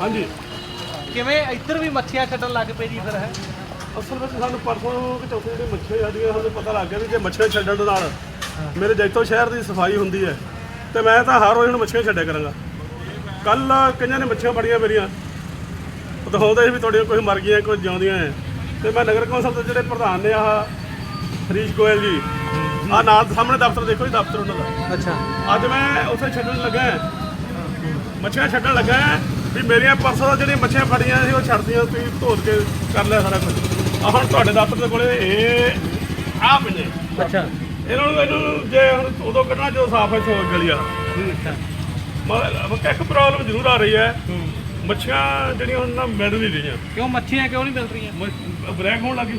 ਹਾਂਜੀ। ਕਿਵੇਂ ਇੱਧਰ ਵੀ ਮੱਛੀਆਂ ਛੱਡਣ ਲੱਗ ਪਏ ਜੀ ਫਿਰ ਹੈ? ਅਸਲ ਵਿੱਚ ਸਾਨੂੰ ਪਰਸੋਂ ਕਿ ਚੌਥੇ ਜਿਹੜੇ ਮੱਛੀਆਂ ਸਾਡੀਆਂ ਸਾਨੂੰ ਪਤਾ ਲੱਗ ਗਿਆ ਵੀ ਜੇ ਮੱਛੀਆਂ ਛੱਡਣ ਦੇ ਨਾਲ ਮੇਰੇ ਜੈਤੋ ਸ਼ਹਿਰ ਦੀ ਸਫ਼ਾਈ ਹੁੰਦੀ ਹੈ ਤੇ ਮੈਂ ਤਾਂ ਹਰ ਰੋਜ਼ ਹੁਣ ਮੱਛੀਆਂ ਛੱਡਿਆ ਕਰਾਂਗਾ। ਕੱਲ ਕਈਆਂ ਨੇ ਮੱਛੀਆਂ ਫੜੀਆਂ ਮੇਰੀਆਂ? ਤਾਂ ਹੁੰਦਾ ਸੀ ਵੀ ਤੁਹਾਡੀਆਂ ਕੁਝ ਮਰ ਗਈਆਂ ਕੁਝ ਜਿਉਂਦੀਆਂ ਹੈ ਤੇ ਮੈਂ ਨਗਰ ਕੌਂਸਲ ਦੇ ਜਿਹੜੇ ਪ੍ਰਧਾਨ ਨੇ ਆਹ ਹਰੀਸ਼ ਗੋਇਲ ਜੀ ਆਹ ਨਾਲ ਸਾਹਮਣੇ ਦਫ਼ਤਰ ਦੇਖੋ ਜੀ ਦਫ਼ਤਰ ਉਹਨਾਂ ਦਾ। ਅੱਛਾ। ਅੱਜ ਮੈਂ ਉੱਥੇ ਛੱਡਣ ਲੱਗਾ ਹਾਂ। ਮੱਛੀਆਂ ਛੱਡਣ ਲੱਗਾ ਹਾਂ ਵੀ ਮੇਰੀਆਂ ਪਰਸੋਂ ਦਾ ਜਿਹੜੀਆਂ ਮੱਛੀਆਂ ਫੜੀਆਂ ਸੀ ਉਹ ਛੱਡਦੀਆਂ ਤੁਸੀਂ ਧੋਤ ਕੇ ਕਰ ਲਿਆ ਸਾਰਾ ਕੁਝ ਆ ਹੁਣ ਤੁਹਾਡੇ ਦਫ਼ਤਰ ਦੇ ਕੋਲੇ ਇਹ ਆਹ ਪਈਆਂ ਅੱਛਾ। ਇਹਨਾਂ ਨੂੰ ਇਹਨੂੰ ਜੇ ਹੁਣ ਉਦੋਂ ਕੱਢਣਾ ਜਦੋਂ ਸਾਫ਼ ਹੈ ਸੋ ਗਲੀ ਆ ਮਤਲਬ ਇੱਕ ਪ੍ਰੋਬਲਮ ਜ਼ਰੂਰ ਆ ਰਹੀ ਹੈ। ਮੱਛੀਆਂ ਜਿਹੜੀਆਂ ਹੁਣ ਨਾ ਮਿਲ ਨਹੀਂ ਰਹੀਆਂ। ਕਿਉਂ ਮੱਛੀਆਂ ਕਿਉਂ ਨਹੀਂ ਮਿਲ ਰਹੀਆਂ? ਬ੍ਰੇਕ ਹੋਣ ਲੱਗੀ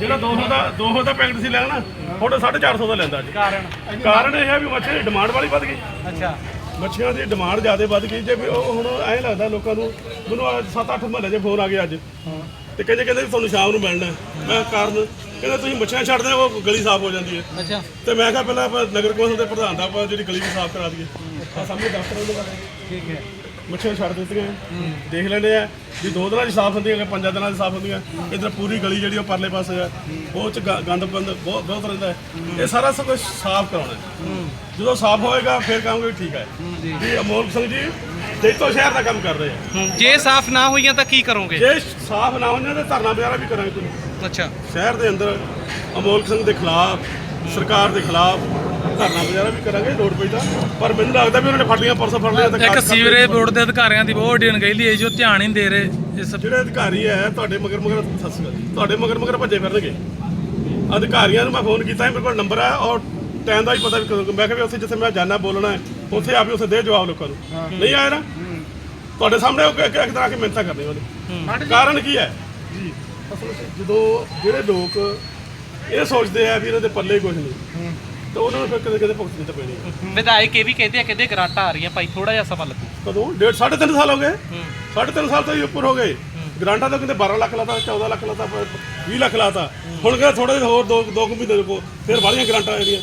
ਜਿਹੜਾ 200 ਦਾ 200 ਦਾ ਪੈਕਟ ਸੀ ਲੈਣਾ ਹੁਣ 450 ਦਾ ਲੈਂਦਾ ਜੀ। ਕਾਰਨ? ਕਾਰਨ ਇਹ ਹੈ ਵੀ ਮੱਛੀ ਦੀ ਡਿਮਾਂਡ ਵਾਲੀ ਵੱਧ ਗਈ। ਅੱਛਾ। ਮੱਛੀਆਂ ਦੀ ਡਿਮਾਂਡ ਜ਼ਿਆਦਾ ਵੱਧ ਗਈ ਜੇ ਵੀ ਉਹ ਹੁਣ ਐਂ ਲੱਗਦਾ ਲੋਕਾਂ ਨੂੰ ਮੈਨੂੰ 7-8 ਮਹੱਲੇ 'ਚ ਫੋਨ ਆ ਗਿਆ ਅੱਜ। ਤੇ ਕਹਿੰਦੇ ਕਹਿੰਦੇ ਵੀ ਤੁਹਾਨੂੰ ਸ਼ਾਮ ਨੂੰ ਮਿਲਣਾ। ਹੈ। ਮੈਂ ਕਾਰਨ? ਕਹਿੰਦੇ ਤੁਸੀਂ ਮੱਛੀਆਂ ਛੱਡਦੇ ਹੋ ਉਹ ਗਲੀ ਸਾਫ਼ ਹੋ ਜਾਂਦੀ ਹੈ। ਅੱਛਾ। ਤੇ ਮੈਂ ਕਿਹਾ ਪਹਿਲਾਂ ਆਪਾਂ ਨਗਰ ਕੌਂਸਲ ਦੇ ਪ੍ਰਧਾਨ ਦਾ ਆਪਾਂ ਜਿਹੜੀ ਗਲੀ ਵੀ ਸਾਫ਼ ਕਰਾ ਦਈਏ। ਆ ਸਾਹਮਣੇ ਦਫ਼ਤਰ ਉਹਦੇ ਬਾਰੇ ਠੀਕ ਹੈ। ਮੱਛੀਆਂ ਛੱਡ ਦਿੱਤੀਆਂ। ਦੇਖ ਲੈਂਦੇ ਆ ਵੀ ਦੋ ਦਿਨਾਂ 'ਚ ਸਾਫ਼ ਹੁੰਦੀਆਂ ਕਿ ਪੰਜਾਂ ਦਿਨਾਂ 'ਚ ਸਾਫ਼ ਹੁੰਦੀਆਂ। ਇਧਰ ਪੂਰੀ ਗਲੀ ਜਿਹੜੀ ਉਹ ਪਰਲੇ ਪਾਸੇ ਹੈ ਉਹ 'ਚ ਗ- ਗੰਦ ਬੰਦ ਬਹੁਤ ਬਹੁਤ ਰਹਿੰਦਾ ਹੈ। ਇਹ ਸਾਰਾ ਸਭ ਕੁਝ ਸਾਫ਼ ਕਰਾਉਣਾ ਹੈ ਜਦੋਂ ਸਾਫ਼ ਹੋਏਗਾ ਫਿਰ ਕਹਾਂਗੇ ਵੀ ਠੀਕ ਹੈ ਵੀ ਅਮੋਲ ਸਿੰਘ ਜੀ ਜੈਤੋ ਸ਼ਹਿਰ ਦਾ ਕੰਮ ਕਰ ਰਹੇ ਆ। ਜੇ ਸਾਫ਼ ਨਾ ਹੋਈਆਂ ਤਾਂ ਕੀ ਕਰੋਗੇ? ਜੇ ਸਾਫ਼ ਨਾ ਹੋਈਆਂ ਤਾਂ ਧਰਨਾ ਬਜ਼ਾਰਾ ਵੀ ਕਰਾਂਗੇ ਕੋਈ। ਅੱਛਾ। ਸ਼ਹਿਰ ਦੇ ਅੰਦਰ ਅਮੋਲ ਸਿੰਘ ਦੇ ਖਿਲਾਫ ਸਰਕਾਰ ਦੇ ਖਿਲਾਫ ਧਰਨਾ ਬਜ਼ਾਰਾ ਵੀ ਕਰਾਂਗੇ ਲੋੜ ਪਈ ਤਾਂ। ਪਰ ਮੈਨੂੰ ਲੱਗਦਾ ਵੀ ਉਹਨਾਂ ਨੇ ਫੜ ਲਿਆ ਪਰਸੋਂ ਫੜ ਲਿਆ ਤਾਂ ਇੱਕ ਕਾਗਜ਼ ਕੱਢ ਸੀਵਰੇਜ ਲਏ। ਬੋਰਡ ਦੇ ਅਧਿਕਾਰੀਆਂ ਦੀ ਬਹੁਤ ਢੀਣ ਗਈ ਲਈ ਜੋ ਧਿਆਨ ਹੀ ਨਹੀਂ ਦੇ ਰਹੇ ਇਸ ਜਿਹੜੇ ਅਧਿਕਾਰੀ ਹੈ ਤੁਹਾਡੇ ਮਗਰ ਮਗਰ ਸਤਿ ਸ਼੍ਰੀ ਅਕਾਲ। ਤੁਹਾਡੇ ਮਗਰ ਮਗਰ ਭੱਜੇ ਫਿਰਨਗੇ। ਅਧਿਕਾਰੀਆਂ ਨੂੰ ਮੈਂ ਫੋਨ ਕੀਤਾ ਸੀ ਮੇਰੇ ਕੋਲ ਨੰਬਰ ਹੈ ਔਰ ਟਾਈਮ ਦਾ ਵੀ ਪਤਾ ਵੀ ਕਦੋਂ ਮੈਂ ਕਿਹਾ ਵੀ ਉੱਥੇ ਜਿੱਥੇ ਮੈਂ ਜਾਣਾ ਬੋਲਣਾ ਹੈ ਉੱਥੇ ਆ ਵੀ ਉੱਥੇ ਦੇ ਜਵਾਬ ਲੋਕਾਂ ਨੂੰ। ਨਹੀਂ ਆਇਆ ਨਾ? ਤੁਹਾਡੇ ਸਾਹਮਣੇ ਉਹ ਇੱਕ ਇੱਕ ਤਰ੍ਹਾਂ ਕੇ ਮਿਹਨਤਾਂ ਕਰਦੇ ਉਹਦੇ। ਕਾਰਨ ਕੀ ਹੈ? ਜੀ। ਅਸਲ ਵਿੱਚ ਜਦੋਂ ਜਿਹੜੇ ਲੋਕ ਇਹ ਸੋਚਦੇ ਆ ਵੀ ਇਹਨਾਂ ਦੇ ਪੱਲੇ ਕੁਝ ਨਹੀਂ ਤਾਂ ਉਹਨਾਂ ਨੂੰ ਫਿਰ ਕਦੇ ਕਦੇ ਭੁਗਤਣੀ ਤਾਂ ਪੈਣੀ ਹੈ ਵਿਧਾਇਕ ਇਹ ਵੀ ਕਹਿੰਦੇ ਆ ਕਹਿੰਦੇ ਗਰਾਂਟਾਂ ਆ ਰਹੀਆਂ ਭਾਈ ਥੋੜਾ ਜਿਹਾ ਸਮਾਂ ਲੱਗੂ। ਕਦੋਂ? ਡੇਢ ਸਾਢੇ ਤਿੰਨ ਸਾਲ ਹੋ ਗਏ। ਸਾਢੇ ਤਿੰਨ ਸਾਲ ਤੋਂ ਹੀ ਉੱਪਰ ਹੋ ਗਏ। ਗ੍ਰਾਂਟਾਂ ਤਾਂ ਕਿਤੇ 12 ਲੱਖ ਲਾਤਾ 14 ਲੱਖ ਲਾਤਾ 20 ਲੱਖ ਲਾਤਾ। ਹੁਣ ਕਹਿੰਦਾ ਥੋੜਾ ਜਿਹਾ ਹੋਰ ਦੋ ਦੋ ਕੁ ਮਹੀਨੇ ਰੁਕੋ ਫਿਰ ਵਾਲੀਆਂ ਗ੍ਰਾਂਟਾਂ ਆ ਜਿਹੜੀਆਂ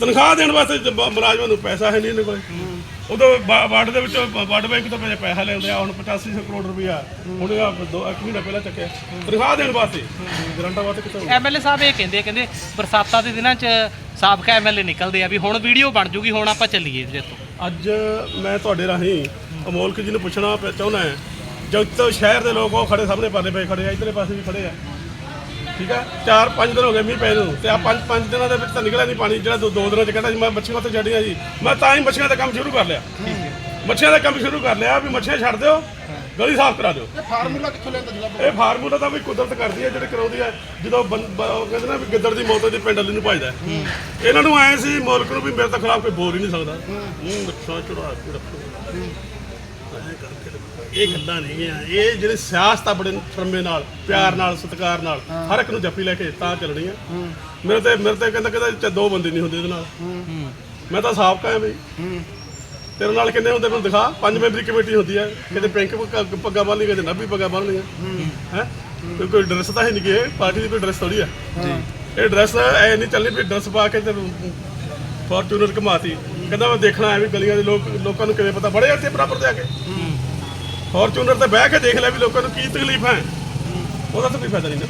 ਤਨਖਾਹ ਦੇਣ ਵਾਸਤੇ ਜ- ਬ- ਮੁਲਾਜ਼ਮਾਂ ਨੂੰ ਪੈਸਾ ਹੈ ਨਹੀਂ ਇਹਨਾਂ ਕੋਲੇ। ਉਦੋਂ ਵਾਰਡ ਦੇ ਵਿੱਚੋਂ ਵਾਰਡ ਬੈਂਕ ਤੋਂ ਪੈਸੇ ਪੈਸਾ ਲੈਂਦੇ ਆ ਹੁਣ 8500 ਕਰੋੜ ਰੁਪਇਆ। ਹੁਣ ਇਹ ਦੋ ਇੱਕ ਮਹੀਨਾ ਪਹਿਲਾਂ ਚੱਕਿਆ। ਤਨਖਾਹ ਦੇਣ ਵਾਸਤੇ। ਗ੍ਰਾਂਟਾਂ ਵਾਸਤੇ ਕਿੱਥੋਂ ਐਮਐਲਏ ਸਾਹਿਬ ਇਹ ਕਹਿੰਦੇ ਕਹਿੰਦੇ ਬਰਸਾਤਾਂ ਦੇ ਦਿਨਾਂ 'ਚ ਸਾਬਕਾ ਐਮਐਲਏ ਨਿਕਲਦੇ ਆ ਵੀ ਹੁਣ ਵੀਡੀਓ ਬਣ ਜੂਗੀ ਹੁਣ ਆਪਾਂ ਚੱਲੀਏ ਜੇ ਤੋਂ। ਅੱਜ ਮੈਂ ਤੁਹਾਡੇ ਰਾਹੀਂ ਅਮੋਲਕ ਜੀ ਨੂੰ ਪੁੱਛਣਾ ਚਾਹੁੰਦਾ ਹਾਂ ਜਦ ਤੋਂ ਸ਼ਹਿਰ ਦੇ ਲੋਕ ਉਹ ਖੜੇ ਸਾਹਮਣੇ ਪਾਲੇ ਪਏ ਖੜੇ ਆ ਇਧਰਲੇ ਪਾਸੇ ਵੀ ਖੜੇ ਆ। ਠੀਕ ਹੈ ਚਾਰ ਪੰਜ ਦਿਨ ਹੋ ਗਏ ਮੀਂਹ ਪੈ ਨੂੰ ਤੇ ਆ ਪੰਜ ਪੰਜ ਦਿਨਾਂ ਦੇ ਵਿੱਚ ਤਾਂ ਨਿਕਲਿਆ ਨਹੀਂ ਪਾਣੀ ਜਿਹੜਾ ਦੋ ਦੋ ਦਿਨਾਂ ਚ ਕਹਿੰਦਾ ਸੀ ਮੈਂ ਮੱਛੀਆਂ ਉੱਤੇ ਛੱਡੀਆਂ ਸੀ ਮੈਂ ਤਾਂ ਹੀ ਮੱਛੀਆਂ ਦਾ ਕੰਮ ਸ਼ੁਰੂ ਕਰ ਲਿਆ। ਮੱਛੀਆਂ ਦਾ ਕੰਮ ਸ਼ੁਰੂ ਕਰ ਲਿਆ ਵੀ ਮੱਛੀਆਂ ਛੱਡ ਦਿਓ ਗਲੀ ਸਾਫ਼ ਕਰਾ ਦਿਓ। ਫਾਰਮੂਲਾ ਕਿੱਥੋਂ ਲੈਂਦਾ ਜਿਹੜਾ ਇਹ ਫਾਰਮੂਲਾ ਤਾਂ ਵੀ ਕੁਦਰਤ ਕਰਦੀ ਹੈ ਜਿਹੜੇ ਕਰਾਉਂਦੀ ਹੈ। ਜਦੋਂ ਕਹਿੰਦੇ ਨਾ ਵੀ ਗਿੱਦੜ ਦੀ ਮੌਤ ਦੀ ਪਿੰਡ ਵਾਲੀ ਨੂੰ ਭਜਦਾ। ਇਹਨਾਂ ਨੂੰ ਆਏ ਸੀ ਮੁਲਕ ਨੂੰ ਵੀ ਮੇਰੇ ਤਾਂ ਖਿਲਾਫ ਕੋਈ ਬੋਲ ਹੀ ਨਹੀਂ ਸਕਦਾ। ਮੂੰਹ ਮੱਛਾਂ ਚੜਾ ਕੇ ਰੱਖੋ। ਐਂ ਕਰਕੇ ਰੱਖੋ। ਇਹ ਗੱਲਾਂ ਨਹੀਂ ਆ ਇਹ ਜਿਹੜੇ ਸਿਆਸਤ ਆ ਬੜੇ ਸ਼ਰਮੇ ਨਾਲ ਪਿਆਰ ਨਾਲ ਸਤਿਕਾਰ ਨਾਲ ਹਰ ਇੱਕ ਨੂੰ ਜੱਫੀ ਲੈ ਕੇ ਤਾਂ ਚੱਲਣੀ ਆ ਮੇਰੇ ਤੇ ਮੇਰੇ ਤੇ ਕਹਿੰਦਾ ਕਹਿੰਦਾ ਦੋ ਬੰਦੇ ਨਹੀਂ ਹੁੰਦੇ ਇਹਦੇ ਨਾਲ। ਮੈਂ ਤਾਂ ਸਾਬਕਾ ਆ ਬਈ। ਤੇਰੇ ਨਾਲ ਕਿੰਨੇ ਹੁੰਦੇ ਮੈਨੂੰ ਦਿਖਾ। ਪੰਜ ਮੈਂਬਰੀ ਕਮੇਟੀ ਹੁੰਦੀ ਹੈ ਕਿਤੇ ਪਿੰਕ ਪੱਗ- ਪੱਗਾਂ ਬੰਨ ਲਈ ਕਿਤੇ ਨੱਬੀ ਪੱਗਾਂ ਬੰਨ ਲਈਆਂ ਹੈ? ਕੋਈ ਕੋਈ ਡਰੈਸ ਤਾਂ ਹੈ ਨਹੀਂ ਕਿ ਪਾਰਟੀ ਦੀ ਕੋਈ ਡਰੈਸ ਥੋੜੀ ਜੀ ਇਹ ਡਰੈਸ ਐ ਨਹੀਂ ਚੱਲਣੀ ਵੀ ਡਰੈਸ ਪਾ ਕੇ ਤੇ ਫੋਰਚੂਨਰ ਘਮਾਤੀ ਕਹਿੰਦਾ ਮੈਂ ਦੇਖਣਾ ਹੈ ਵੀ ਗਲੀਆਂ ਦੇ ਲੋਕ ਲੋਕਾਂ ਨੂੰ ਕਿਵੇਂ ਪਤਾ ਬੜੇ ਇੱਥੇ ਬਰਾਬਰ ਤੇ ਆ ਕੇ। ਫੋਰਚੂਨਰ ਤੇ ਬਹਿ ਕੇ ਦੇਖ ਲੈ ਵੀ ਲੋਕਾਂ ਨੂੰ ਕੀ ਤਕਲੀਫ ਹੈ। ਉਹਦਾ ਤਾਂ ਕੋਈ ਫਾਇਦਾ ਨਹੀਂ ਨਾ।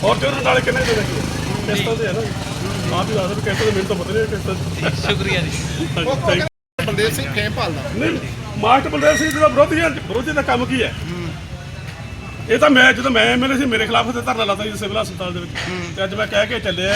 ਫੋਰਚੂਨਰ ਨਾਲ ਕਿੰਨੇ ਦੇ ਦੇਖੋ ਕਿਸ਼ਤਾਂ ਤੇ ਹੈ ਨਾ। ਆਪ ਹੀ ਦੱਸ ਵੀ ਕਿਸ਼ਤਾਂ ਦੇ ਮੈਨੂੰ ਤਾਂ ਪਤਾ ਨਹੀਂ ਕਿਸ਼ਤਾਂ ਸ਼ੁਕਰੀਆ ਜੀ। ਬਲਦੇਵ ਸਿੰਘ ਫੇਮ ਭਾਲਦਾ ਨਹੀਂ ਮਾਸਟਰ ਬਲਦੇਵ ਸਿੰਘ ਜੀ ਦਾ ਵਿਰੋਧੀ ਵਿਰੋਧੀ ਦਾ ਕੰਮ ਕੀ ਹੈ? ਇਹ ਤਾਂ ਮੈਂ ਜਦੋਂ ਮੈਂ ਐਮਐਲਏ ਸੀ ਮੇਰੇ ਖਿਲਾਫ ਤੇ ਧਰਨਾ ਲਾਤਾ ਜੀ ਸਿਵਲ ਹਸਪਤਾਲ ਦੇ ਵਿੱਚ। ਤੇ ਅੱਜ ਮੈਂ ਕਹਿ ਕੇ ਚੱਲਿਆ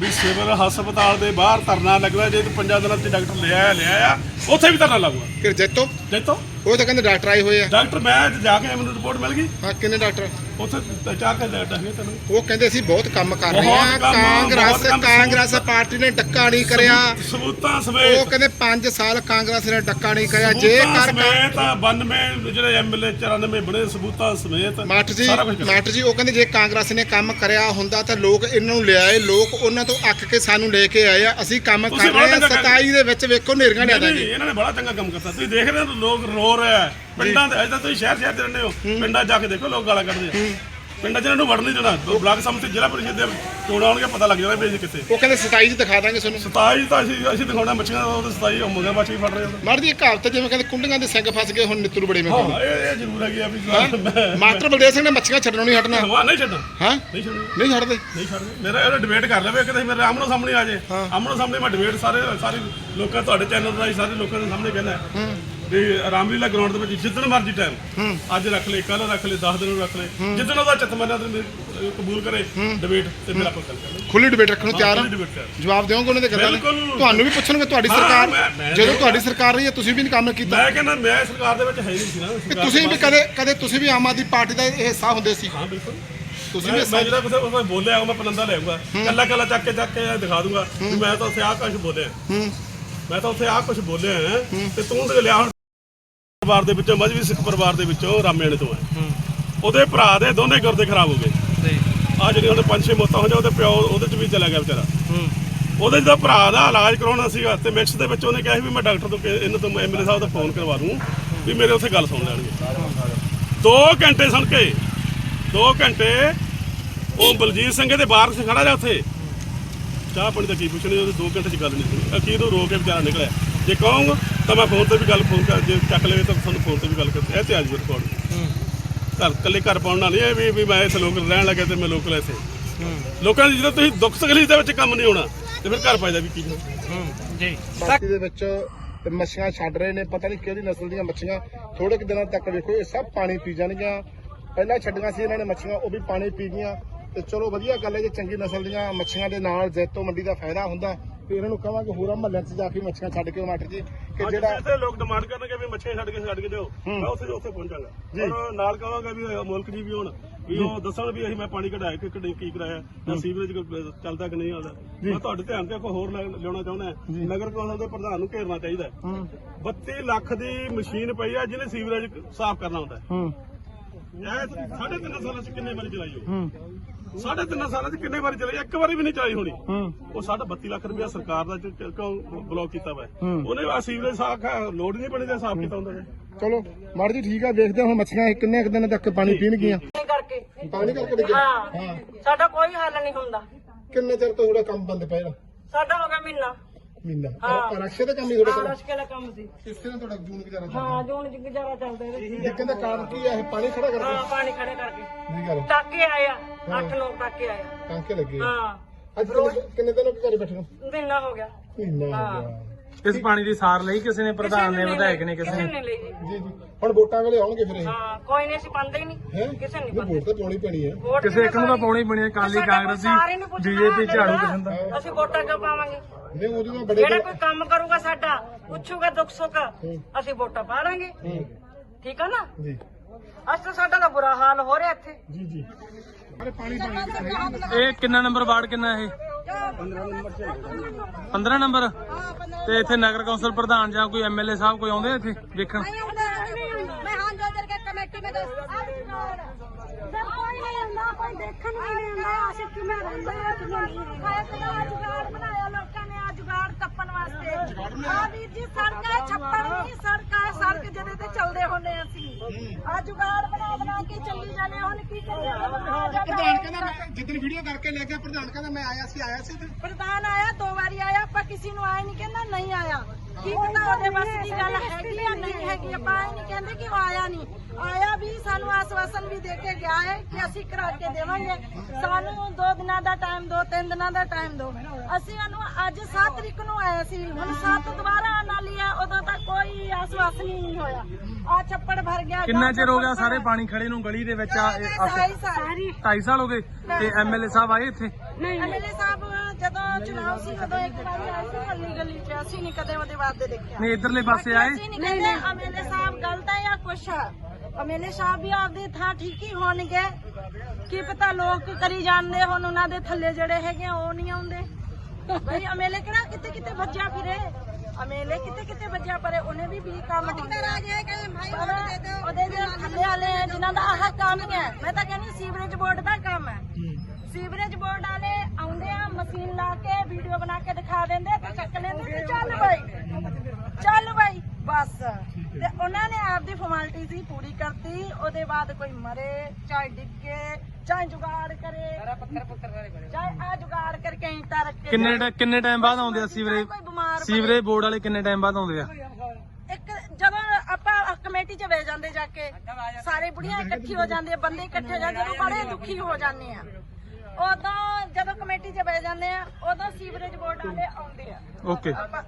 ਵੀ ਸਿਵਲ ਹਸਪਤਾਲ ਦੇ ਬਾਹਰ ਧਰਨਾ ਲੱਗਣਾ ਜੇ ਤੂੰ ਪੰਜਾਂ ਦਿਨਾਂ ਚ ਡਾਕਟਰ ਲਿਆ ਲਿਆ ਆ ਉੱਥੇ ਵੀ ਧਰਨਾ ਲੱਗੂਗਾ। ਫਿਰ ਜੈਤੋ? ਦੇਖੋ ਉਹ ਤਾਂ ਕਹਿੰਦੇ ਡਾਕਟਰ ਆਏ ਹੋਏ ਆ। ਡਾਕਟਰ ਮੈਂ ਅੱਜ ਜਾ ਕੇ ਮੈਨੂੰ ਰਿਪੋਰਟ ਮਿਲ ਗਈ। ਹਾਂ ਕਿੰਨੇ ਡਾਕਟਰ? ਉੱਥੇ ਤੈਨੂੰ ਉਹ ਕਹਿੰਦੇ ਅਸੀਂ ਬਹੁਤ ਕੰਮ ਕਰ ਰਹੇ ਬਹੁਤ ਆ ਕੰਮ, ਕਾਂਗਰਸ ਬਹੁਤ ਕੰਮ, ਕਾਂਗਰਸ ਪਾਰਟੀ ਨੇ ਡੱਕਾ ਨਹੀਂ ਕਰਿਆ। ਸਬੂਤਾਂ ਉਹ ਕਹਿੰਦੇ 5 ਸਾਲ ਕਾਂਗਰਸ ਨੇ ਡੱਕਾ ਨਹੀਂ ਕਰਿਆ। ਜੇ ਸਬੂਤਾਂ ਕਰ ਸਮੇਤ 92 ਜਿਹੜੇ ਐਮਐਲਏ 94 ਬਣੇ ਸਬੂਤਾਂ ਸਮੇਤ ਮਾਟ ਜੀ ਸਾਰਾ ਕੁਝ ਮਾਟ ਜੀ ਉਹ ਕਹਿੰਦੇ ਜੇ ਕਾਂਗਰਸ ਨੇ ਕੰਮ ਕਰਿਆ ਹੁੰਦਾ ਤਾਂ ਲੋਕ ਇਹਨਾਂ ਨੂੰ ਲਿਆਏ ਲੋਕ ਉਹਨਾਂ ਤੋਂ ਅੱਕ ਕੇ ਸਾਨੂੰ ਲੈ ਕੇ ਆਏ ਆ। ਅਸੀਂ ਕੰਮ ਤੁਸੀਂ ਕਰ ਰਹੇ ਆ ਬੜਾ ਚੰਗਾ 27 ਦੇ ਵਿੱਚ ਵੇਖੋ ਨੇਰੀਆਂ ਲਿਆ ਨਹੀਂ, ਦਾਂਗੇ ਇਹਨਾਂ ਨੇ ਬੜਾ ਚੰਗਾ ਕੰਮ ਕਰਤਾ। ਤੁਸੀਂ ਦੇਖ ਰਹੇ ਹੋ ਲੋਕ ਰੋ ਰਹੇ ਆ। ਪਿੰਡਾਂ ਦੇ ਅਜੇ ਤੁਸੀਂ ਸ਼ਹਿਰ ਸ਼ਹਿਰ ਦੇ ਰਹਿੰਦੇ ਹੋ ਪਿੰਡਾਂ ਜਾ ਕੇ ਦੇਖੋ ਲੋਕ ਗਾਲਾਂ ਕੱਢਦੇ ਆ। ਪਿੰਡਾਂ 'ਚ ਇਹਨਾਂ ਨੂੰ ਵੜ ਨਹੀਂ ਦੇਣਾ। ਦੋ ਬਲਾਕ ਸਮਿਤੀ ਜ਼ਿਲ੍ਹਾ ਪਰਿਸ਼ਦ ਦੇ ਚੋਣਾਂ ਆਉਣਗੇ ਪਤਾ ਲੱਗ ਜਾਣਾ ਵੀ ਅਸੀਂ ਕਿੱਥੇ। ਉਹ ਕਹਿੰਦੇ 27 ਚ ਦਿਖਾ ਦਾਂਗੇ ਤੁਹਾਨੂੰ। 27 ਤਾਂ ਅਸੀਂ ਅਸੀਂ ਦਿਖਾਉਣਾ ਮੱਛੀਆਂ ਉਹ 27 ਉਹ ਮਗਰ ਮੱਛੀ ਫੜ ਰਹੇ ਮਾਰ ਦੀ ਇੱਕ ਕਹਾਵਤ ਹੈ ਜਿਵੇਂ ਕਹਿੰਦੇ ਕੁੰਡੀਆਂ ਦੇ ਸਿੰਘ ਫਸ ਗਏ ਹੁਣ ਨਿੱਤਰੂ ਬੜੇ ਮੇ ਹਾਂ ਇਹ ਇਹ ਜ਼ਰੂਰ ਹੈਗੀ ਆ ਵੀ ਮਾਸਟਰ ਬਲਦੇਵ ਸਿੰਘ ਨੇ ਮੱਛੀਆਂ ਛੱਡਣੋਂ ਨਹੀਂ ਹਟਣਾ। ਹਾਂ ਨਹੀਂ ਛੱਡਣਾ। ਹਾਂ? ਨਹੀਂ ਛੱਡਣਾ। ਨਹੀਂ ਛੱਡਦੇ? ਨਹੀਂ ਛੱਡਦੇ। ਮੇਰਾ ਇਹ ਡਿਬੇਟ ਕਰ ਲਵੇ ਕਿਤੇ ਮੇਰੇ ਆਮਨੋ ਸਾਹਮਣੇ ਆ ਜੇ। ਆਮਨੋ ਸਾਹਮਣੇ ਮੈਂ ਡਿਬੇਟ ਸਾਰੇ ਸਾਰੇ ਲੋਕਾਂ ਤੁਹਾਡੇ ਚੈਨਲ ਰਾਹੀਂ ਸਾਰੇ ਲੋਕਾਂ ਦੇ ਸਾਹਮਣੇ ਕਹਿੰਦਾ। ਵੀ ਰਾਮਲੀਲਾ ਗਰਾਊਂਡ ਦੇ ਵਿੱਚ ਜਿੱਦਣ ਮਰਜ਼ੀ ਟਾਈਮ ਅੱਜ ਰੱਖ ਲੈ ਕੱਲ ਰੱਖ ਲੈ 10 ਦਿਨ ਰੱਖ ਲੈ ਜਿੱਦਣ ਉਹਦਾ ਚਿੱਤ ਮੰਨਿਆ ਤੇ ਮੇਰੇ- ਕਬੂਲ ਕਰੇ ਡਿਬੇਟ ਤੇ ਮੇਰਾ ਕੋਈ ਗੱਲ ਕਰ ਖੁੱਲੀ ਡਿਬੇਟ ਰੱਖਣ ਨੂੰ ਤਿਆਰ ਕਰ ਜਵਾਬ ਦਿਓਗੇ ਉਹਨਾਂ ਦੇ ਗੱਲਾਂ ਦੇ? ਬਿਲਕੁਲ। ਤੁਹਾਨੂੰ ਵੀ ਪੁੱਛਣਗੇ ਤੁਹਾਡੀ ਹਾਂ, ਸਰਕਾਰ। ਜਦੋਂ ਤੁਹਾਡੀ ਸਰਕਾਰ ਰਹੀ ਹੈ ਤੁਸੀਂ ਵੀ ਨਹੀਂ ਕੰਮ ਕੀਤਾ। ਮੈਂ ਕਹਿੰਦਾ ਮੈਂ ਸਰਕਾਰ ਦੇ ਵਿੱਚ ਹੈ ਹੀ ਨਹੀਂ ਸੀ ਨਾ ਸਰਕਾਰ ਤੁਸੀਂ ਵੀ ਬਾਅਦ- ਕਦੇ ਕਦੇ ਤੁਸੀਂ ਵੀ ਆਮ ਆਦਮੀ ਪਾਰਟੀ ਦਾ ਹਿੱਸਾ ਹੁੰਦੇ ਸੀ। ਹਾਂ ਬਿਲਕੁਲ। ਤੁਸੀਂ ਮੈਂ ਵੀ ਮੈਂ ਜਿਹੜਾ ਕੁਝ ਬੋਲਿਆ ਉਹ ਮੈਂ ਪਲੰਦਾ ਲੈ ਆਊਗਾ। ਕੱਲਾ ਕੱਲਾ ਚੱਕ ਕੇ ਚੱਕ ਕੇ ਦਿਖਾ ਦੂੰਗਾ ਮੈਂ ਤਾਂ ਉੱਥੇ ਆਹ ਕੁਝ ਬੋਲਿਆ। ਹੂੰ। ਮੈਂ ਤਾਂ ਉੱਥੇ ਆਹ ਕੁਝ ਬੋਲਿਆ ਹੈ। ਤੇ ਤੂੰ ਤੇ ਲਿਆ ਹੁਣ ਪਰਿਵਾਰ ਦੇ ਵਿੱਚੋਂ ਮਜਬੀ ਸਿੱਖ ਪਰਿਵਾਰ ਦੇ ਵਿੱਚੋਂ ਰਾਮੇਣੇ ਤੋਂ ਹੈ। ਉਹਦੇ ਭਰਾ ਦੇ ਦੋਨੇ ਗੁਰਦੇ ਖਰਾਬ ਹੋ ਗਏ। ਆ ਜਿਹੜੇ ਉਹਦੇ ਪੰਜ ਛੇ ਮੌਤਾਂ ਹੋ ਜਾ ਉਹਦੇ ਪਿਓ ਉਹਦੇ ਚ ਵੀ ਚਲਾ ਗਿਆ ਵਿਚਾਰਾ। ਉਹਦੇ ਜਦੋਂ ਭਰਾ ਦਾ ਇਲਾਜ ਕਰਾਉਣਾ ਸੀਗਾ ਤੇ ਮਿਕਸ ਦੇ ਵਿੱਚ ਉਹਨੇ ਕਿਹਾ ਸੀ ਵੀ ਮੈਂ ਡਾਕਟਰ ਤੋਂ ਇਹਨਾਂ ਤੋਂ ਐਮਐਲਏ ਸਾਹਿਬ ਦਾ ਫੋਨ ਕਰਵਾ ਦੂੰ ਵੀ ਮੇਰੇ ਉੱਥੇ ਗੱਲ ਸੁਣ ਲੈਣਗੇ। 2 ਘੰਟੇ ਸੁਣ ਕੇ 2 ਘੰਟੇ ਉਹ ਬਲਜੀਤ ਸਿੰਘ ਦੇ ਬਾਹਰ ਸੇ ਖੜਾ ਜਾ ਉੱਥੇ। ਚਾਹ ਪਾਣੀ ਦਾ ਕੀ ਪੁੱਛਣੀ ਉਹਦੇ 2 ਘੰਟੇ ਚ ਗੱਲ ਨਹੀਂ ਸੁਣੀ ਅਖੀਰ ਨੂੰ ਰੋ ਕੇ ਵਿਚਾਰਾ ਨਿਕਲਿਆ। ਜੇ ਕਹੂੰਗਾ ਤਾਂ ਮੈਂ ਫੋਨ ਤੇ ਵੀ ਗੱਲ ਫੋਨ ਕਰ ਜੇ ਚੱਕ ਲਵੇ ਤਾਂ ਤੁਹਾਨੂੰ ਫੋਨ ਤੇ ਵੀ ਗੱਲ ਕਰ ਇਹ ਤੇ ਅੱਜ ਰਿਕਾਰਡ ਘਰ ਕੱਲੇ ਘਰ ਪਾਉਣਾ ਨਹੀਂ ਇਹ ਵੀ ਵੀ ਮੈਂ ਇਸ ਲੋਕਲ ਰਹਿਣ ਲੱਗਾ ਤੇ ਮੈਂ ਲੋਕਲ ਇੱਥੇ। ਲੋਕਾਂ ਦੀ ਜਦੋਂ ਤੁਸੀਂ ਦੁੱਖ ਤਕਲੀਫ ਦੇ ਵਿੱਚ ਕੰਮ ਨਹੀਂ ਹੋਣਾ ਤੇ ਫਿਰ ਘਰ ਪਾਇਦਾ ਵੀ ਕੀ ਜੀ। ਦੇ ਵਿੱਚ ਤੇ ਮੱਛੀਆਂ ਛੱਡ ਰਹੇ ਨੇ ਪਤਾ ਨਹੀਂ ਕਿਹੜੀ ਨਸਲ ਦੀਆਂ ਮੱਛੀਆਂ ਥੋੜੇ ਕੁ ਦਿਨਾਂ ਤੱਕ ਵੇਖੋ ਇਹ ਸਭ ਪਾਣੀ ਪੀ ਜਾਣਗੀਆਂ। ਪਹਿਲਾਂ ਛੱਡੀਆਂ ਸੀ ਇਹਨਾਂ ਨੇ ਮੱਛੀਆਂ ਉਹ ਵੀ ਪਾਣੀ ਪੀ ਗਈਆਂ। ਤੇ ਚਲੋ ਵਧੀਆ ਗੱਲ ਹੈ ਜੇ ਚੰਗੀ ਨਸਲ ਦੀਆਂ ਮੱਛੀਆਂ ਦੇ ਨਾਲ ਜੈਤੋ ਮੰਡੀ ਦਾ ਫਾਇਦਾ ਹੁੰਦਾ ਤੇ ਇਹਨਾਂ ਨੂੰ ਕਹਾਂਗੇ ਹੋਰਾਂ ਮਹੱਲਿਆਂ 'ਚ ਜਾ ਕੇ ਮੱਛੀਆਂ ਛੱਡ ਕੇ ਮਾਟਰ ਜੀ ਕਿ ਜਿਹੜਾ ਜਿੱਥੇ ਲੋਕ ਡਿਮਾਂਡ ਕਰਨਗੇ ਵੀ ਮੱਛੀਆਂ ਛੱਡ ਕੇ ਛੱਡ ਕੇ ਦਿਓ ਮੈਂ ਉੱਥੇ ਉੱਥੇ ਪਹੁੰਚਾਂਗਾ ਔਰ ਨਾਲ ਕਹਾਂਗਾ ਵੀ ਮੁਲਕ ਜੀ ਵੀ ਹੋਣ ਵੀ ਉਹ ਦੱਸਣ ਵੀ ਅਸੀਂ ਮੈਂ ਪਾਣੀ ਕਢਾਇਆ ਕਿ ਕਢਾਈ ਕੀ ਕਰਾਇਆ ਜਾਂ ਸੀਵਰੇਜ ਚੱਲਦਾ ਕਿ ਨਹੀਂ ਆਉਂਦਾ ਮੈਂ ਤੁਹਾਡੇ ਧਿਆਨ ਤੇ ਕੋਈ ਹੋਰ ਲਿਆਉਣਾ ਚਾਹੁੰਦਾ ਨਗਰ ਕੌਂਸਲ ਦੇ ਪ੍ਰਧਾਨ ਨੂੰ ਘੇਰਨਾ ਚਾਹੀਦਾ ਹੈ। 32 ਲੱਖ ਦੀ ਮਸ਼ੀਨ ਪਈ ਆ ਜਿਹਨੇ ਸੀਵਰੇਜ ਸਾਫ਼ ਕਰਨਾ ਹੁੰਦਾ ਹੈ। ਇਹ ਸਾਢੇ ਤਿੰਨ ਸਾਲਾਂ ਚ ਕਿੰਨੇ ਵਾਰੀ ਚਲਾਈ ਹੋ। ਸਾਢੇ ਤਿੰਨ ਸਾਲਾਂ ਚ ਕਿੰਨੇ ਵਾਰੀ ਚਲਾਈ ਇੱਕ ਵਾਰੀ ਵੀ ਨਹੀਂ ਚਲਾਈ ਹੋਣੀ। ਉਹ ਸਾਡਾ 32 ਲੱਖ ਰੁਪਇਆ ਸਰਕਾਰ ਦਾ ਬਲੌਕ ਕੀਤਾ ਵਾ। ਉਹਨੇ ਆ ਸੀਵਰੇਜ ਲੋੜ ਹੀ ਨਹੀਂ ਬਣੀ ਸਾਫ਼ ਕੀਤਾ ਹੁੰਦਾ ਚਲੋ ਮਾੜੀ ਜੀ ਠੀਕ ਆ ਵੇਖਦੇ ਹਾਂ ਹੁਣ ਮੱਛੀਆਂ ਕਿੰਨੇ ਕੁ ਦਿਨਾਂ ਤੱਕ ਪਾਣੀ ਪੀਣਗੀਆਂ। ਕਰਕੇ। ਪਾਣੀ ਕਰਕੇ ਹਾਂ। ਸਾਡਾ ਕੋਈ ਹੱਲ ਨਹੀਂ ਹੁੰਦਾ। ਕਿੰਨੇ ਚਿਰ ਤੋਂ ਥੋੜਾ ਕੰਮ ਬੰਦ ਪਿਆ? ਸਾਡਾ ਹੋ ਗਿਆ ਮਹੀਨਾ। ਮਹੀਨਾ। ਹਾਂ। ਰਕਸ਼ੇ ਦਾ ਕੰਮ ਹੀ ਥੋੜਾ ਹਾਂ ਚੱਲਦਾ ਰਸਕੇ ਦਾ ਕੰਮ ਸੀ। ਇਸ ਤਰ੍ਹਾਂ ਤੁਹਾਡਾ ਜੂਨ ਗੁਜ਼ਾਰਾ ਚੱਲਦਾ। ਹਾਂ ਜੂਨ ਚ ਗੁਜ਼ਾਰਾ ਚੱਲਦਾ ਇਹਦੇ ਚ। ਦਿੱਕਤ ਦਾ ਕਾਰਨ ਕੀ ਹੈ ਇਹ ਪਾਣੀ ਖੜਾ ਹਾਂ ਕਰਕੇ ਪਾਣੀ ਖੜੇ ਕਰਕੇ। ਜੀ ਗੱਲ ਟਾਕੇ ਆਇਆ। 8-9 ਟਾਕੇ ਆਇਆ ਟਾਂਕੇ ਲੱਗੇ। ਹਾਂ। ਅੱਜ ਕਿੰਨੇ- ਕਿੰਨੇ ਦਿਨ ਹੋ ਗਏ ਘਰੇ ਬੈਠੇ ਨੂੰ? ਮਹੀਨਾ ਹੋ ਗਿਆ। ਮਹੀਨਾ ਹੋ ਹਾਂ। ਗਿਆ ਇਸ ਪਾਣੀ ਦੀ ਸਾਰ ਲਈ ਕਿਸੇ ਨੇ ਪ੍ਰਧਾਨ ਨੇ ਵਿਧਾਇਕ ਨੇ ਕਿਸੇ ਕਿਸੇ ਨੇ? ਨੇ ਲਈ ਜੀ ਜੀ ਜੀ। ਹੁਣ ਵੋਟਾਂ ਵੇਲੇ ਆਉਣਗੇ ਫਿਰ ਇਹ? ਹਾਂ ਕੋਈ ਨਹੀਂ ਅਸੀਂ ਪਾਉਂਦੇ ਹੀ ਨਹੀਂ। ਕਿਸੇ ਨੇ ਨਹੀਂ ਵੋਟ ਤਾਂ ਪਾਉਣੀ ਪੈਣੀ ਹੈ। ਵੋਟ ਕਿਸੇ ਇੱਕ ਨੂੰ ਤਾਂ ਪਾਉਣੀ? ਬਣੀ ਕਾਲੀ ਕਾਂਗਰਸੀ ਬੀਜੇਪੀ ਝਾੜੂ ਕਿਸੇ ਦਾ ਅਸੀਂ ਵੋਟਾਂ ਕਿਉਂ ਪਾਵਾਂਗੇ? ਨਹੀਂ ਉਹਦੇ ਨਾਲ ਬੜੇ ਜਿਹੜਾ ਕੋਈ ਕੰਮ ਕਰੂਗਾ ਸਾਡਾ ਪੁੱਛੂਗਾ ਦੁੱਖ ਸੁੱਖ ਅਸੀਂ ਵੋਟਾਂ ਪਾ ਲਾਂਗੇ ਠੀਕ ਆ ਨਾ? ਜੀ। ਅੱਜ ਤਾਂ ਸਾਡਾ ਤਾਂ ਬੁਰਾ ਹਾਲ ਹੋ ਰਿਹਾ ਇੱਥੇ। ਜੀ ਜੀ। ਅਰੇ ਪਾਣੀ ਪਾਣੀ ਇਹ ਕਿੰਨਾ ਨੰਬਰ ਵਾਰਡ ਕਿੰਨਾ ਇਹ? 15 ਨੰਬਰ? ਤੇ ਇੱਥੇ ਨਗਰ ਕੌਂਸਲ ਪ੍ਰਧਾਨ ਜਾਂ ਕੋਈ ਐਮਐਲਏ ਸਾਹਿਬ ਕੋਈ ਆਉਂਦੇ ਇੱਥੇ ਵੇਖਣ? ਮੈਂ ਹਾਂ ਜੋ ਕੇ ਕਮੇਟੀ ਮੇ ਦੱਸ ਕੋਈ ਨਹੀਂ ਹੁੰਦਾ ਕੋਈ ਦੇਖਣ ਨਹੀਂ ਆਉਂਦਾ। ਆਸ਼ਿਕ ਕਿਵੇਂ ਰਹਿੰਦਾ ਕਿਵੇਂ ਨਹੀਂ ਖਾਇਆ ਤੇ ਅੱਜ ਬਣਾਇਆ। ਵਾਸਤੇ। ਆ ਵੀਰ ਜੀ ਸੜਕ ਹੈ ਛੱਪੜ ਨਹੀਂ ਸੜਕ ਹੈ ਸੜਕ ਜਿਹਦੇ ਤੇ ਚੱਲਦੇ ਹੁੰਦੇ ਅਸੀਂ। ਆ ਜੁਗਾੜ ਬਣਾ ਬਣਾ ਕੇ ਚੱਲੀ ਜਾਂਦੇ ਹੁਣ ਕੀ ਕਰੀਏ? ਪ੍ਰਧਾਨ ਕਹਿੰਦਾ ਮੈਂ ਜਿੱਦਣ ਵੀਡੀਓ ਕਰਕੇ ਲੈ ਗਿਆ ਪ੍ਰਧਾਨ ਕਹਿੰਦਾ ਮੈਂ ਆਇਆ ਸੀ ਆਇਆ ਸੀ ਪ੍ਰਧਾਨ ਆਇਆ ਦੋ ਵਾਰੀ ਆਇਆ ਆਪਾਂ ਕਿਸੇ ਨੂੰ ਆਏ ਨਹੀਂ ਕਹਿੰਦਾ ਨਹੀਂ ਆਇਆ। ਕੀ ਪਤਾ ਉਹਦੇ ਬਸ ਦੀ ਗੱਲ ਹੈਗੀ ਜਾਂ ਨਹੀਂ ਹੈਗੀ ਆਪਾਂ ਇਹ ਨਹੀਂ ਕਹਿੰਦੇ ਕਿ ਉਹ ਆਇਆ ਨਹੀਂ। ਆਇਆ ਵੀ ਸਾਨੂੰ ਆਸਵਾਸਨ ਵੀ ਦੇ ਕੇ ਗਿਆ ਹੈ ਕਿ ਅਸੀਂ ਕਰਾ ਕੇ ਦੇਵਾਂਗੇ। ਸਾਨੂੰ ਦੋ ਦਿਨਾਂ ਦਾ ਟਾਈਮ ਦੋ ਤਿੰਨ ਦਿਨਾਂ ਦਾ ਟਾਈਮ ਦੋ। ਅਸੀਂ ਉਹਨੂੰ ਅੱਜ 7 ਤਰੀਕ ਨੂੰ ਆਇਆ ਸੀ। ਹੁਣ 7 ਦੁਬਾਰਾ ਆਉਣ ਵਾਲੀ ਹੈ ਉਦੋਂ ਤੱਕ ਕੋਈ ਆਸਵਾਸਨ ਹੀ ਨਹੀਂ ਹੋਇਆ। ਆ ਛੱਪੜ ਭਰ ਗਿਆ ਕਿੰਨਾ ਚਿਰ ਹੋ ਗਿਆ ਸਾਰੇ ਪਾਣੀ ਖੜੇ ਨੂੰ ਗਲੀ ਦੇ ਵਿੱਚ ਆ ਇਹ ਆਸੇ- ਢਾਈ ਸਾਲ। 2.5 ਸਾਲ ਹੋ ਗਏ ਤੇ ਐਮਐਲਏ ਸਾਹਿਬ ਆਏ ਇੱਥੇ? ਐਮਐਲਏ ਸਾਹਿਬ ਜਦੋਂ ਚੁਣਾਵ ਸੀ ਉਦੋਂ ਇੱਕ ਵਾਰੀ ਆਏ ਸੀ ਗਲੀ ਗਲੀ ਚ ਅਸੀਂ ਨਹੀਂ ਕਦੇ ਉਹਦੇ ਵਾਅਦੇ ਦੇਖਿਆ। ਨਹੀਂ ਇਧਰਲੇ ਪਾਸੇ ਆਏ? ਅਸੀਂ ਨਹੀਂ ਕਹਿੰਦੇ ਐਮਐਲਏ ਸਾਹਿਬ ਗਲਤ ਹੈ ਜਾਂ ਕੁਛ ਹੈ ਐਮਐਲਏ ਸਾਹਿਬ ਵੀ ਆਪਦੇ ਥਾਂ ਠੀਕ ਹੀ ਹੋਣਗੇ। ਕੀ ਪਤਾ ਲੋਕ ਕਰੀ ਜਾਂਦੇ ਹੁਣ ਉਹਨਾਂ ਦੇ ਥੱਲੇ ਜਿਹੜੇ ਹੈਗੇ ਆ, ਉਹ ਨਹੀਂ ਆਉਂਦੇ। ਬਈ ਐਮਐਲਏ ਕਿਹੜਾ ਕਿਤੇ ਕਿਤੇ ਭੱਜਿਆ ਫਿਰੇ? ਕਿਤੇ ਕਿਤੇ ਭੱਜਿਆ ਪਰੇ ਉਹਨੇ ਵੀ ਵੀ ਕੰਮ ਹੁੰਦੇ ਉਹਦੇ ਜਿਹੜੇ ਥੱਲੇ ਵਾਲੇ ਜਿਨ੍ਹਾਂ ਦਾ ਆਹ ਕੰਮ ਹੈ ਮੈਂ ਤਾਂ ਕਹਿੰਦੀ ਸੀਵਰੇਜ ਬੋਰਡ ਦਾ ਕੰਮ ਹੈ। ਸੀਵਰੇਜ ਬੋਰਡ ਵਾਲੇ ਮਸ਼ੀਨ ਲਾ ਕੇ ਵੀਡੀਓ ਬਣਾ ਕੇ ਦਿਖਾ ਦਿੰਦੇ ਤੇ ਚੱਕ ਲੈਂਦੇ ਤੇ ਚੱਲ ਬਾਈ। ਚੱਲ ਬਾਈ ਬਸ। ਤੇ ਉਹਨਾਂ ਨੇ ਆਪਦੀ ਫਾਰਮੈਲਿਟੀ ਸੀ ਪੂਰੀ ਕਰਤੀ। ਉਹਦੇ ਬਾਅਦ ਕੋਈ ਮਰੇ ਚਾਹੇ ਡਿੱਗੇ ਚਾਹੇ ਜੁਗਾੜ ਕਰੇ। ਚਾਹੇ ਆ ਜੁਗਾੜ ਕਰਕੇ ਇੰਟਾ ਰੱਖੇ ਕਿੰਨੇ ਟ- ਕਿੰਨੇ ਟਾਈਮ ਬਾਅਦ ਆਉਂਦੇ ਆ ਸੀਵਰੇਜ ਕੋਈ ਬਿਮਾਰ ਪਏ। ਸੀਵਰੇਜ ਬੋਰਡ ਵਾਲੇ ਕਿੰਨੇ ਟਾਈਮ ਬਾਅਦ ਆਉਂਦੇ ਆ? ਇੱਕ ਜਦੋਂ ਆਪਾਂ ਕਮੇਟੀ 'ਚ ਵੇ ਜਾਂਦੇ ਜਾ ਕੇ ਸਾਰੇ ਬੁੜੀਆਂ ਇਕੱਠੀ ਹੋ ਜਾਂਦੀਆਂ ਬੰਦੇ ਇਕੱਠੇ ਹੋ ਜਾਂਦੇ ਜਦੋਂ ਬੜੇ ਦੁਖੀ ਹੋ ਜਾਂਦੇ ਆ। ਉਦੋਂ ਜਦੋਂ ਕਮੇਟੀ 'ਚ ਵੇ ਜਾਂਦੇ ਆ ਉਦੋਂ ਸੀਵਰੇਜ ਬੋਰਡ ਵਾਲੇ ਆਉਂਦੇ ਆ। ਓਕੇ। ਆਪਾਂ